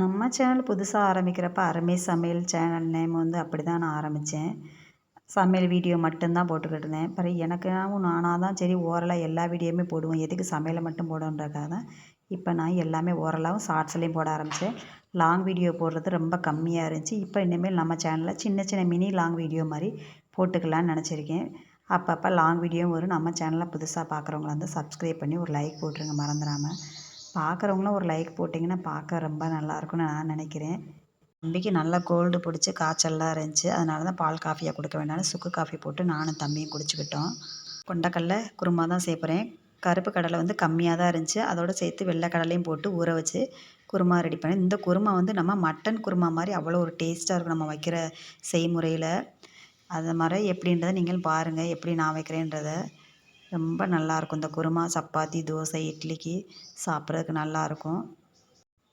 நம்ம சேனல் புதுசாக ஆரம்பிக்கிறப்ப அருமை சமையல் சேனல் நேம் வந்து அப்படி தான் நான் ஆரம்பித்தேன் சமையல் வீடியோ மட்டும்தான் போட்டுக்கிட்டு இருந்தேன். பிறகு எனக்காகவும் நானாக தான் சரி ஓரலாக எல்லா வீடியோவுமே போடுவோம். எதுக்கு சமையலை மட்டும் போடணுன்றக்காக தான் இப்போ நான் எல்லாமே ஓரலாகவும் ஷார்ட்ஸ்லேயும் போட ஆரம்பித்தேன் லாங் வீடியோ போடுறது ரொம்ப கம்மியாக இருந்துச்சு. இப்போ இனிமேல் நம்ம சேனலில் சின்ன சின்ன மினி லாங் வீடியோ மாதிரி போட்டுக்கலான்னு நினச்சிருக்கேன். அப்பப்போ லாங் வீடியோவும் வரும். நம்ம சேனலில் புதுசாக பார்க்குறவங்கள வந்து சப்ஸ்கிரைப் பண்ணி ஒரு லைக் போட்டுருங்க. மறந்துடாமல் பார்க்குறவங்களும் ஒரு லைக் போட்டிங்கன்னா பார்க்க ரொம்ப நல்லாயிருக்கும்னு நான் நினைக்கிறேன். தம்பிக்கு நல்லா கோல்டு பிடிச்சி காய்ச்சல்லாம் இருந்துச்சு. அதனால தான் பால் காஃபியாக கொடுக்க வேண்டாம்னு சுக்கு காஃபி போட்டு நானும் தம்பியும் குடிச்சுக்கிட்டோம். கொண்டக்கடலை குருமா தான் சேர்ப்புறேன் கருப்பு கடலை வந்து கம்மியாக தான் இருந்துச்சு. அதோடு சேர்த்து வெள்ளை கடலையும் போட்டு ஊற வச்சு குருமா ரெடி பண்ணேன். இந்த குருமா வந்து நம்ம மட்டன் குருமா மாதிரி அவ்வளோ ஒரு டேஸ்ட்டாக இருக்கும் நம்ம வைக்கிற செய்முறையில். அது மாதிரி எப்படின்றத நீங்கள் பாருங்கள் எப்படி நான் வைக்கிறேன்றதை. ரொம்ப நல்லாயிருக்கும் இந்த குருமா சப்பாத்தி தோசை இட்லிக்கு சாப்பிட்றதுக்கு நல்லாயிருக்கும்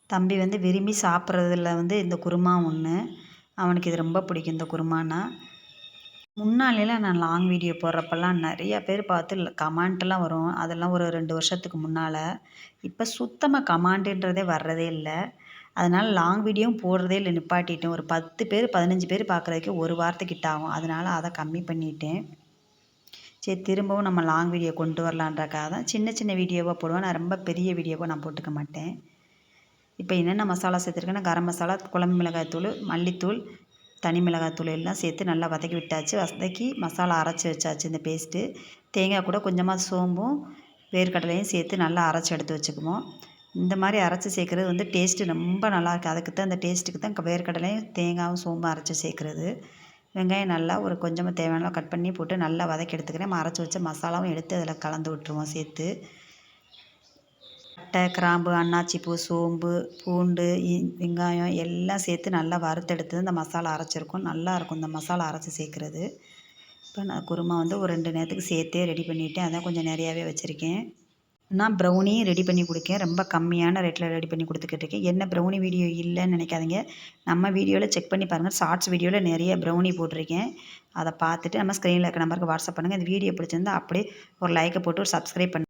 தம்பி வந்து விரும்பி சாப்பிட்றதுல வந்து இந்த குருமா ஒன்று அவனுக்கு இது ரொம்ப பிடிக்கும் இந்த குருமானா. முன்னாலேலாம் நான் லாங் வீடியோ போடுறப்பெல்லாம் நிறையா பேர் பார்த்து கமாண்ட்லாம் வரும். அதெல்லாம் ஒரு ரெண்டு வருஷத்துக்கு முன்னால். இப்போ சுத்தமாக கமாண்டுன்றதே வர்றதே இல்லை. அதனால் லாங் வீடியோவும் போடுறதே இல்லை நிப்பாட்டிட்டேன். ஒரு பத்து பேர் பதினஞ்சு பேர் பார்க்குறதுக்கு ஒரு வாரத்துக்கிட்ட ஆகும். அதனால் அதை கம்மி பண்ணிட்டேன். சரி திரும்பவும் நம்ம லாங் வீடியோ கொண்டு வரலான்றக்காக தான் சின்ன சின்ன வீடியோவாக போடுவேன். நான் ரொம்ப பெரிய வீடியோவாக நான் போட்டுக்க மாட்டேன். இப்போ என்னென்ன மசாலா சேர்த்துருக்கேன்னா கரம் மசாலா குழம்பு மிளகாய்த்தூள் மல்லித்தூள் தனி மிளகாய்த்தூள் எல்லாம் சேர்த்து நல்லா வதக்கி விட்டாச்சு. வதக்கி மசாலா அரைச்சி வச்சாச்சு இந்த பேஸ்ட்டு தேங்காய் கூட கொஞ்சமாக சோம்பும் வேர்க்கடலையும் சேர்த்து நல்லா அரைச்சி எடுத்து வச்சுக்குவோம். இந்த மாதிரி அரைச்சி சேர்க்குறது வந்து டேஸ்ட்டு ரொம்ப நல்லாயிருக்கு அதுக்கு தான் அந்த டேஸ்ட்டுக்கு தான் வேர்க்கடலையும் தேங்காயும் சோம்பும் அரைச்சி சேர்க்குறது. வெங்காயம் நல்லா ஒரு கொஞ்சமாக தேவையான கட் பண்ணி போட்டு நல்லா வதக்கி எடுத்துக்கிறேன். அரைச்சி வச்ச மசாலாவும் எடுத்து அதில் கலந்து விட்டுருவோம் சேர்த்து. பட்டை கிராம்பு அன்னாச்சிப்பூ சோம்பு பூண்டு வெங்காயம் எல்லாம் சேர்த்து நல்லா வறுத்தெடுத்து இந்த மசாலா அரைச்சிருக்கும். நல்லாயிருக்கும் இந்த மசாலா அரைச்சி சேர்க்குறது. இப்போ நான் குருமா வந்து ஒரு ரெண்டு நேரத்துக்கு சேர்த்தே ரெடி பண்ணிவிட்டேன் அதான் கொஞ்சம் நிறையாவே வச்சுருக்கேன். நான் ப்ரௌனியும் ரெடி பண்ணி கொடுக்கேன். ரொம்ப கம்மியான ரேட்டில் ரெடி பண்ணி கொடுத்துக்கிட்டு இருக்கேன் என்ன ப்ரௌனி வீடியோ இல்லைன்னு நினைக்காதீங்க. நம்ம வீடியோவில் செக் பண்ணி பாருங்கள் ஷார்ட்ஸ் வீடியோவில் நிறைய ப்ரௌனி போட்டிருக்கேன். அதை பார்த்துட்டு நம்ம ஸ்க்ரீனில் இருக்க நம்பருக்கு வாட்ஸ்அப் பண்ணுங்கள் இந்த வீடியோ பிடிச்சிருந்தா அப்படியே ஒரு லைக்கை போட்டு ஒரு சப்ஸ்கிரைப் பண்ணு